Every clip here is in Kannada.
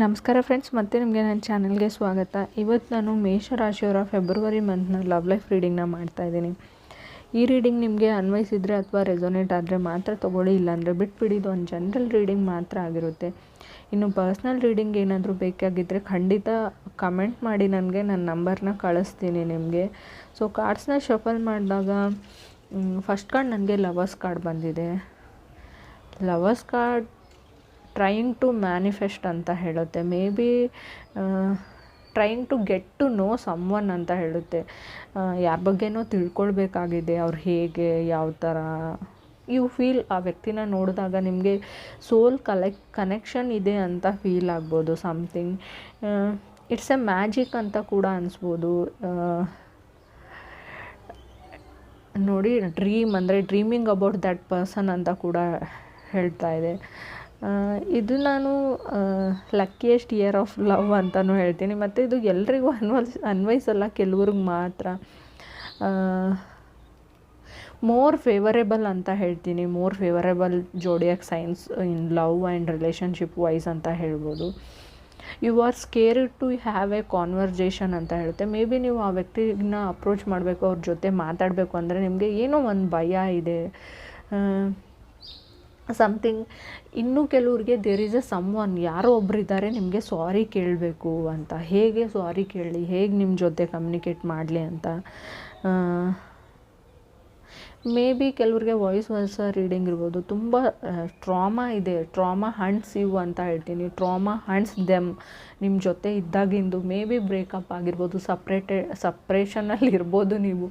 ನಮಸ್ಕಾರ ಫ್ರೆಂಡ್ಸ್ ಮತ್ತೆ ನಿಮಗೆ ನನ್ನ ಚಾನಲ್ಗೆ ಸ್ವಾಗತ. ಇವತ್ತು ನಾನು ಮೇಷರಾಶಿಯವರ ಫೆಬ್ರವರಿ ಮಂತ್ನ ಲವ್ ಲೈಫ್ ರೀಡಿಂಗ್ನ ಮಾಡ್ತಾ ಇದ್ದೀನಿ. ಈ ರೀಡಿಂಗ್ ನಿಮಗೆ ಅನ್ವಯಿಸಿದರೆ ಅಥವಾ ರೆಸೊನೇಟ್ ಆದರೆ ಮಾತ್ರ ತೊಗೊಳ್ಳಿ, ಇಲ್ಲಾಂದರೆ ಬಿಟ್ಬಿಡಿ. ಇದು ಒಂದು ಜನರಲ್ ರೀಡಿಂಗ್ ಮಾತ್ರ ಆಗಿರುತ್ತೆ. ಇನ್ನು ಪರ್ಸ್ನಲ್ ರೀಡಿಂಗ್ ಏನಾದರೂ ಬೇಕಾಗಿದ್ದರೆ ಖಂಡಿತ ಕಮೆಂಟ್ ಮಾಡಿ, ನನಗೆ ನನ್ನ ನಂಬರ್ನ ಕಳಿಸ್ತೀನಿ ನಿಮಗೆ. ಸೊ ಕಾರ್ಡ್ಸ್ನ ಶಫಲ್ ಮಾಡಿದಾಗ ಫಸ್ಟ್ ಕಾರ್ಡ್ ನನಗೆ ಲವರ್ಸ್ ಕಾರ್ಡ್ ಬಂದಿದೆ. Lovers card trying to manifest ಅಂತ ಹೇಳುತ್ತೆ. Maybe trying to get to know someone ಅಂತ ಹೇಳುತ್ತೆ. ಯಾರ ಬಗ್ಗೆನೋ ತಿಳ್ಕೊಳ್ಬೇಕಾಗಿದೆ ಅವ್ರು ಹೇಗೆ, ಯಾವ ಥರ ಯು ಫೀಲ್ ಆ ವ್ಯಕ್ತಿನ ನೋಡಿದಾಗ ನಿಮಗೆ ಸೋಲ್ ಕಲೆಕ್ಟ್ ಕನೆಕ್ಷನ್ ಇದೆ ಅಂತ ಫೀಲ್ ಆಗ್ಬೋದು ಸಮ್ಥಿಂಗ್ ಇಟ್ಸ್ ಎ ಮ್ಯಾಜಿಕ್ ಅಂತ ಕೂಡ ಅನಿಸ್ಬೋದು. ನೋಡಿ ಡ್ರೀಮ್ ಅಂದರೆ ಡ್ರೀಮಿಂಗ್ ಅಬೌಟ್ ದ್ಯಾಟ್ ಪರ್ಸನ್ ಅಂತ ಕೂಡ ಹೇಳ್ತಾ ಇದೆ. ಇದು ನಾನು ಲಕ್ಕಿಯೆಸ್ಟ್ ಇಯರ್ ಆಫ್ ಲವ್ ಅಂತಲೂ ಹೇಳ್ತೀನಿ. ಮತ್ತು ಇದು ಎಲ್ರಿಗೂ ಅನ್ವಯಿಸ್ ಅನ್ವಯಿಸಲ್ಲ, ಕೆಲವ್ರಿಗೆ ಮಾತ್ರ. ಮೋರ್ ಫೇವರೇಬಲ್ ಅಂತ ಹೇಳ್ತೀನಿ. More favourable zodiac signs in love and relationship wise ಅಂತ ಹೇಳ್ಬೋದು. You are scare to have a conversation ಅಂತ ಹೇಳುತ್ತೆ. ಮೇ ಬಿ ನೀವು ಆ ವ್ಯಕ್ತಿನ ಅಪ್ರೋಚ್ ಮಾಡಬೇಕು, ಅವ್ರ ಜೊತೆ ಮಾತಾಡಬೇಕು ಅಂದರೆ ನಿಮಗೆ ಏನೋ ಒಂದು ಭಯ ಇದೆ. ಸಮಥಿಂಗ್ ಇನ್ನೂ ಕೆಲವ್ರಿಗೆ there is a someone ಯಾರೋ ಒಬ್ರು ಇದ್ದಾರೆ, ನಿಮಗೆ ಸಾರಿ ಕೇಳಬೇಕು ಅಂತ. ಹೇಗೆ ಸಾರಿ ಕೇಳಿ, ಹೇಗೆ ನಿಮ್ಮ ಜೊತೆ ಕಮ್ಯುನಿಕೇಟ್ ಮಾಡಲಿ ಅಂತ. ಮೇ ಬಿ ಕೆಲವ್ರಿಗೆ ವಾಯ್ಸ್ ವಾಯ್ಸ ರೀಡಿಂಗ್ ಇರ್ಬೋದು. ತುಂಬ ಟ್ರಾಮಾ ಇದೆ. ಟ್ರಾಮಾ ಹಂಡ್ಸ್ ಇವು ಅಂತ ಹೇಳ್ತೀನಿ. ಟ್ರಾಮಾ ಹಂಡ್ಸ್ ದೆಮ್ ನಿಮ್ಮ ಜೊತೆ ಇದ್ದಾಗಿಂದು ಮೇ ಬಿ ಬ್ರೇಕಪ್ ಆಗಿರ್ಬೋದು, ಸಪ್ರೇಟೆ ಸಪ್ರೇಷನಲ್ಲಿ ಇರ್ಬೋದು ನೀವು.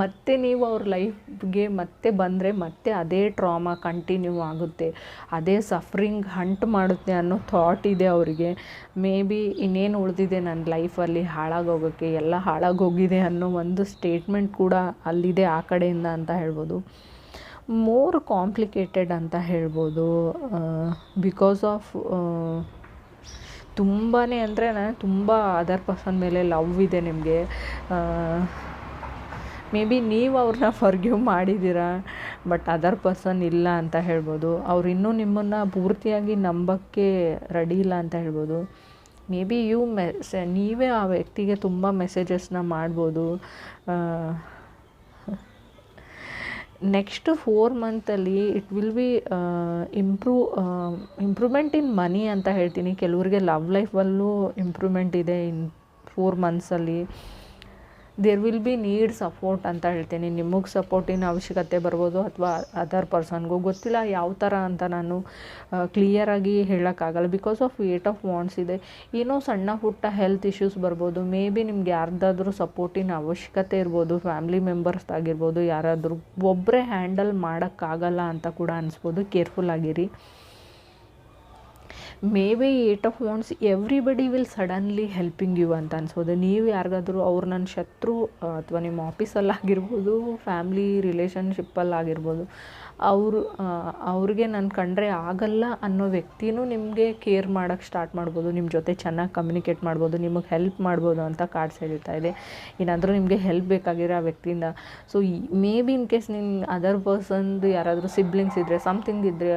ಮತ್ತೆ ನೀವು ಅವ್ರ ಲೈಫ್ಗೆ ಮತ್ತೆ ಬಂದರೆ ಮತ್ತೆ ಅದೇ ಟ್ರಾಮಾ ಕಂಟಿನ್ಯೂ ಆಗುತ್ತೆ. ಅದೇ ಸಫ್ರಿಂಗ್ ಹಂಟ್ ಮಾಡುತ್ತೆ ಅನ್ನೋ ಥಾಟ್ ಇದೆ ಅವರಿಗೆ. ಮೇ ಬಿ ಇನ್ನೇನು ಉಳಿದಿದೆ ನನ್ನ ಲೈಫಲ್ಲಿ ಹಾಳಾಗೋಗೋಕ್ಕೆ, ಎಲ್ಲ ಹಾಳಾಗೋಗಿದೆ ಅನ್ನೋ ಒಂದು ಸ್ಟೇಟ್ಮೆಂಟ್ ಕೂಡ ಅಲ್ಲಿದೆ ಆ ಕಡೆಯಿಂದ ಅಂತ ಹೇಳ್ಬೋದು. ಮೋರ್ ಕಾಂಪ್ಲಿಕೇಟೆಡ್ ಅಂತ ಹೇಳ್ಬೋದು ಬಿಕಾಸ್ ಆಫ್ ತುಂಬಾ ಅಂದರೆ ನಾನು ತುಂಬ ಅದರ್ ಪರ್ಸನ್ ಮೇಲೆ ಲವ್ ಇದೆ ನಿಮಗೆ. ಮೇ ಬಿ ನೀವು ಅವ್ರನ್ನ ಫರ್ಗ್ಯೂ ಮಾಡಿದ್ದೀರಾ ಬಟ್ ಅದರ್ ಪರ್ಸನ್ ಇಲ್ಲ ಅಂತ ಹೇಳ್ಬೋದು. ಅವ್ರು ಇನ್ನೂ ನಿಮ್ಮನ್ನು ಪೂರ್ತಿಯಾಗಿ ನಂಬಕ್ಕೆ ರೆಡಿ ಇಲ್ಲ ಅಂತ ಹೇಳ್ಬೋದು. ಮೇ ಬಿ ಯು ಮೆಸ್ ನೀವೇ ಆ ವ್ಯಕ್ತಿಗೆ ತುಂಬ ಮೆಸೇಜಸ್ನ ಮಾಡ್ಬೋದು. Next four ಮಂತಲ್ಲಿ it will be improve improvement in money ಅಂತ ಹೇಳ್ತೀನಿ. ಕೆಲವ್ರಿಗೆ ಲವ್ ಲೈಫಲ್ಲೂ ಇಂಪ್ರೂವ್ಮೆಂಟ್ ಇದೆ in four ಮಂತ್ಸಲ್ಲಿ there will be need support ಅಂತ ಹೇಳ್ತೀನಿ. ನಿಮಗೆ ಸಪೋರ್ಟಿನ ಅವಶ್ಯಕತೆ ಬರ್ಬೋದು ಅಥವಾ ಅದರ್ ಪರ್ಸನ್ಗೂ ಗೊತ್ತಿಲ್ಲ ಯಾವ ಥರ ಅಂತ ನಾನು ಕ್ಲಿಯರಾಗಿ ಹೇಳೋಕ್ಕಾಗಲ್ಲ. Because of eight of wands ಇದೆ. ಏನೋ ಸಣ್ಣ ಪುಟ್ಟ ಹೆಲ್ತ್ ಇಶ್ಯೂಸ್ ಬರ್ಬೋದು. ಮೇ ಬಿ ನಿಮ್ಗೆ ಯಾರ್ದಾದ್ರೂ ಸಪೋರ್ಟಿನ ಅವಶ್ಯಕತೆ ಇರ್ಬೋದು ಫ್ಯಾಮಿಲಿ ಮೆಂಬರ್ಸ್ ಆಗಿರ್ಬೋದು, ಯಾರಾದರೂ ಒಬ್ಬರೇ ಹ್ಯಾಂಡಲ್ ಮಾಡೋಕ್ಕಾಗಲ್ಲ ಅಂತ ಕೂಡ ಅನಿಸ್ಬೋದು. ಕೇರ್ಫುಲ್ ಆಗಿರಿ. Maybe eight of wands everybody will suddenly helping you ಅಂತ ಅನ್ಸೋದು. ನೀವು ಯಾರಿಗಾದರೂ ಅವ್ರು ನನ್ನ ಶತ್ರು ಅಥವಾ ನಿಮ್ಮ ಆಫೀಸಲ್ಲಾಗಿರ್ಬೋದು ಫ್ಯಾಮ್ಲಿ ರಿಲೇಷನ್ಶಿಪ್ಪಲ್ಲಾಗಿರ್ಬೋದು ಅವರು ಅವ್ರಿಗೆ ನಾನು ಕಂಡ್ರೆ ಆಗಲ್ಲ ಅನ್ನೋ ವ್ಯಕ್ತಿನೂ ನಿಮಗೆ ಕೇರ್ ಮಾಡೋಕ್ಕೆ ಸ್ಟಾರ್ಟ್ ಮಾಡ್ಬೋದು. ನಿಮ್ಮ ಜೊತೆ ಚೆನ್ನಾಗಿ ಕಮ್ಯುನಿಕೇಟ್ ಮಾಡ್ಬೋದು, ನಿಮಗೆ ಹೆಲ್ಪ್ ಮಾಡ್ಬೋದು ಅಂತ ಕಾರ್ಡ್ಸ್ ಹೇಳ್ತಾ ಇದೆ. ಏನಾದರೂ ನಿಮಗೆ ಹೆಲ್ಪ್ ಬೇಕಾಗಿರೋ ಆ ವ್ಯಕ್ತಿಯಿಂದ. So may be in case ನಿನ್ನ ಅದರ್ ಪರ್ಸನ್ದು ಯಾರಾದರೂ ಸಿಬ್ಲಿಂಗ್ಸ್ ಇದ್ದರೆ ಸಮ್ಥಿಂಗ್ ಇದ್ದರೆ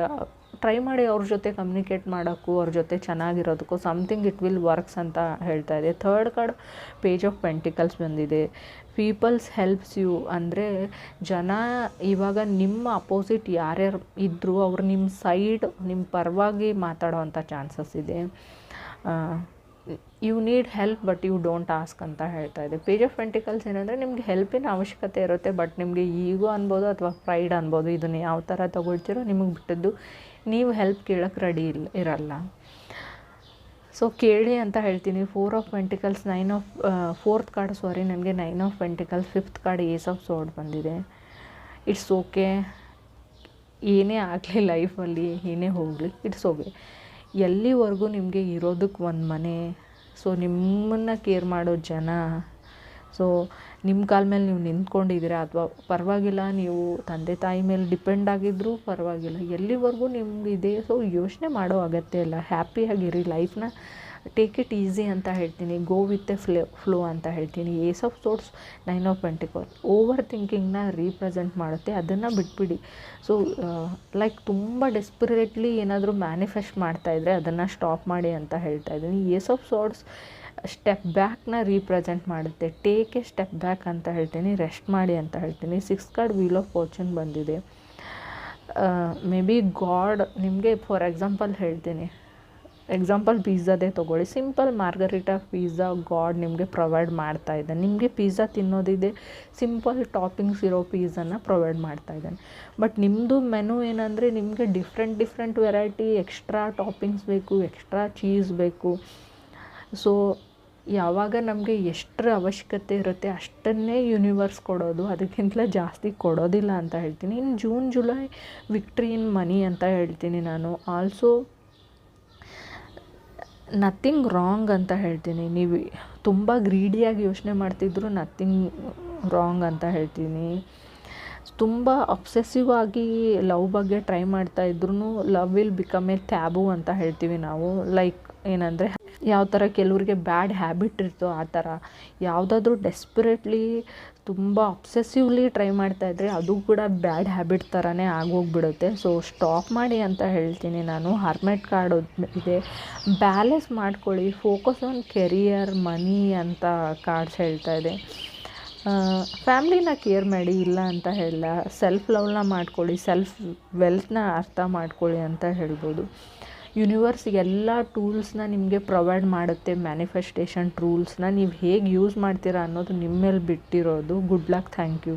ಟ್ರೈ ಮಾಡಿ ಅವ್ರ ಜೊತೆ ಕಮ್ಯುನಿಕೇಟ್ ಮಾಡೋಕ್ಕೂ, ಅವ್ರ ಜೊತೆ ಚೆನ್ನಾಗಿರೋದಕ್ಕೂ ಸಮಥಿಂಗ್ ಇಟ್ ವಿಲ್ ವರ್ಕ್ಸ್ ಅಂತ ಹೇಳ್ತಾ ಇದೆ. Third card page of pentacles ಬಂದಿದೆ. ಪೀಪಲ್ಸ್ ಹೆಲ್ಪ್ಸ್ ಯು ಅಂದರೆ ಜನ ಇವಾಗ ನಿಮ್ಮ ಅಪೋಸಿಟ್ ಯಾರ್ಯಾರು ಇದ್ದರೂ ಅವ್ರು ನಿಮ್ಮ ಸೈಡ್ ನಿಮ್ಮ ಪರವಾಗಿ ಮಾತಾಡೋ ಅಂಥ ಚಾನ್ಸಸ್ ಇದೆ. You need help but you don't ask ಅಂತ ಹೇಳ್ತಾ ಇದೆ. ಪೇಜ್ ಆಫ್ ಪೆಂಟಿಕಲ್ಸ್ ಏನಂದರೆ ನಿಮಗೆ ಹೆಲ್ಪಿನ ಅವಶ್ಯಕತೆ ಇರುತ್ತೆ ಬಟ್ ನಿಮಗೆ ಈಗೋ ಅನ್ಬೋದು ಅಥವಾ ಪ್ರೈಡ್ ಅನ್ಬೋದು, ಇದನ್ನು ಯಾವ ಥರ ತೊಗೊಳ್ತೀರೋ ನಿಮಗೆ ಬಿಟ್ಟದ್ದು ನೀವು ಹೆಲ್ಪ್ ಕೇಳೋಕ್ಕೆ ರೆಡಿ ಇಲ್ಲ ಇರಲ್ಲ. ಸೊ ಕೇಳಿ ಅಂತ ಹೇಳ್ತೀನಿ. Four of pentacles nine of fourth card sorry ನನಗೆ nine of pentacles fifth card ace of sword ಬಂದಿದೆ. ಇಟ್ಸ್ ಓಕೆ ಏನೇ ಆಗಲಿ ಲೈಫಲ್ಲಿ ಏನೇ ಹೋಗಲಿ ಇಟ್ಸ್ ಓಕೆ ಎಲ್ಲಿವರೆಗೂ ನಿಮಗೆ ಇರೋದಕ್ಕೆ ಒಂದು ಮನೆ. ಸೊ ನಿಮ್ಮನ್ನು ಕೇರ್ ಮಾಡೋ ಜನ ಸೊ ನಿಮ್ಮ ಕಾಲ ಮೇಲೆ ನೀವು ನಿಂತ್ಕೊಂಡಿದ್ದೀರಾ ಅಥವಾ ಪರವಾಗಿಲ್ಲ, ನೀವು ತಂದೆ ತಾಯಿ ಮೇಲೆ ಡಿಪೆಂಡ್ ಆಗಿದ್ದರೂ ಪರವಾಗಿಲ್ಲ. ಎಲ್ಲಿವರೆಗೂ ನಿಮ್ಗೆ ಇದೆ? ಸೊ ಯೋಚನೆ ಮಾಡೋ ಅಗತ್ಯ ಇಲ್ಲ. ಹ್ಯಾಪಿಯಾಗಿರಿ ಲೈಫ್ನ ಟೇಕ್ ಇಟ್ ಈಸಿ ಅಂತ ಹೇಳ್ತೀನಿ. Go with a flow flow ಅಂತ ಹೇಳ್ತೀನಿ. Ace of swords nine of pentacle over ಥಿಂಕಿಂಗ್ನ represent ಮಾಡುತ್ತೆ. ಅದನ್ನು ಬಿಟ್ಬಿಡಿ. ಸೊ ಲೈಕ್ ತುಂಬ ಡೆಸ್ಪಿರೇಟ್ಲಿ ಏನಾದರೂ ಮ್ಯಾನಿಫೆಸ್ಟ್ ಮಾಡ್ತಾಯಿದ್ರೆ ಅದನ್ನು ಸ್ಟಾಪ್ ಮಾಡಿ ಅಂತ ಹೇಳ್ತಾ ಇದ್ದೀನಿ. ಏಸ್ ಆಫ್ ಸೋರ್ಟ್ಸ್ ಸ್ಟೆಪ್ ಬ್ಯಾಕ್ನ ರೀಪ್ರೆಸೆಂಟ್ ಮಾಡುತ್ತೆ. ಟೇಕ್ ಎ ಸ್ಟೆಪ್ ಬ್ಯಾಕ್ ಅಂತ ಹೇಳ್ತೀನಿ ರೆಸ್ಟ್ ಮಾಡಿ ಅಂತ ಹೇಳ್ತೀನಿ. Six card wheel of fortune ಬಂದಿದೆ. ಮೇ ಬಿ ಗಾಡ್ ನಿಮಗೆ ಫಾರ್ ಎಕ್ಸಾಂಪಲ್ ಹೇಳ್ತೀನಿ. ಎಕ್ಸಾಂಪಲ್ ಪಿಝಾದೇ ತೊಗೊಳ್ಳಿ. ಸಿಂಪಲ್ ಮಾರ್ಗರಿಟಾ ಪಿಝಾ ಗಾಡ್ ನಿಮಗೆ ಪ್ರೊವೈಡ್ ಮಾಡ್ತಾ ಇದ್ದಾನೆ ನಿಮಗೆ ಪಿಝಾ ತಿನ್ನೋದಿದೆ ಸಿಂಪಲ್ ಟಾಪಿಂಗ್ಸ್ ಇರೋ ಪಿಝಾನ ಪ್ರೊವೈಡ್ ಮಾಡ್ತಾ ಇದ್ದಾನೆ ಬಟ್ ನಿಮ್ಮದು ಮೆನು ಏನಂದರೆ ನಿಮಗೆ different different variety extra toppings ಬೇಕು ಎಕ್ಸ್ಟ್ರಾ ಚೀಸ್ ಬೇಕು. ಸೊ ಯಾವಾಗ ನಮಗೆ ಎಷ್ಟರ ಅವಶ್ಯಕತೆ ಇರುತ್ತೆ ಅಷ್ಟನ್ನೇ ಯೂನಿವರ್ಸ್ ಕೊಡೋದು, ಅದಕ್ಕಿಂತಲೇ ಜಾಸ್ತಿ ಕೊಡೋದಿಲ್ಲ ಅಂತ ಹೇಳ್ತೀನಿ. ಇನ್ನು June July victory in money ಅಂತ ಹೇಳ್ತೀನಿ ನಾನು. ಆಲ್ಸೋ ನಥಿಂಗ್ ರಾಂಗ್ ಅಂತ ಹೇಳ್ತೀನಿ. ನೀವು ತುಂಬ ಗ್ರೀಡಿಯಾಗಿ ಯೋಚನೆ ಮಾಡ್ತಿದ್ರು ನಥಿಂಗ್ ರಾಂಗ್ ಅಂತ ಹೇಳ್ತೀನಿ. ತುಂಬ ಅಬ್ಸೆಸಿವ್ ಆಗಿ ಲವ್ ಬಗ್ಗೆ ಟ್ರೈ ಮಾಡ್ತಾ ಇದ್ರೂ love will become a taboo ಅಂತ ಹೇಳ್ತೀವಿ ನಾವು. ಲೈಕ್ ಏನಂದರೆ, ಯಾವ ಥರ ಕೆಲವ್ರಿಗೆ ಬ್ಯಾಡ್ ಹ್ಯಾಬಿಟ್ ಇರ್ತೋ ಆ ಥರ ಯಾವುದಾದ್ರೂ ಡೆಸ್ಪರೇಟ್ಲಿ ತುಂಬ ಅಬ್ಸೆಸಿವ್ಲಿ ಟ್ರೈ ಮಾಡ್ತಾ ಇದ್ದರೆ ಅದು ಕೂಡ ಬ್ಯಾಡ್ ಹ್ಯಾಬಿಟ್ ಥರನೇ ಆಗೋಗ್ಬಿಡುತ್ತೆ. ಸೊ ಸ್ಟಾಪ್ ಮಾಡಿ ಅಂತ ಹೇಳ್ತೀನಿ ನಾನು. ಹರ್ಮೆಟ್ ಕಾರ್ಡ್ ಇದೆ. ಬ್ಯಾಲೆನ್ಸ್ ಮಾಡ್ಕೊಳ್ಳಿ. ಫೋಕಸ್ ಆನ್ ಕೆರಿಯರ್ ಮನಿ ಅಂತ ಕಾರ್ಡ್ಸ್ ಹೇಳ್ತಾ ಇದೆ. ಫ್ಯಾಮ್ಲಿನ ಕೇರ್ ಮಾಡಿ, ಇಲ್ಲ ಅಂತ ಹೇಳಲ್ಲ. ಸೆಲ್ಫ್ ಲವ್ನ ಮಾಡ್ಕೊಳ್ಳಿ. ಸೆಲ್ಫ್ ವೆಲ್ತ್ನ ಅರ್ಥ ಮಾಡ್ಕೊಳ್ಳಿ ಅಂತ ಹೇಳ್ಬೋದು. ಯೂನಿವರ್ಸ್ ಎಲ್ಲ ಟೂಲ್ಸ್ನ ನಿಮಗೆ ಪ್ರೊವೈಡ್ ಮಾಡುತ್ತೆ ಮ್ಯಾನಿಫೆಸ್ಟೇಷನ್ ಟೂಲ್ಸ್ನ ನೀವು ಹೇಗೆ ಯೂಸ್ ಮಾಡ್ತೀರಾ ಅನ್ನೋದು ನಿಮ್ಮ ಮೇಲೆ ಬಿಟ್ಟಿರೋದು. Good luck thank you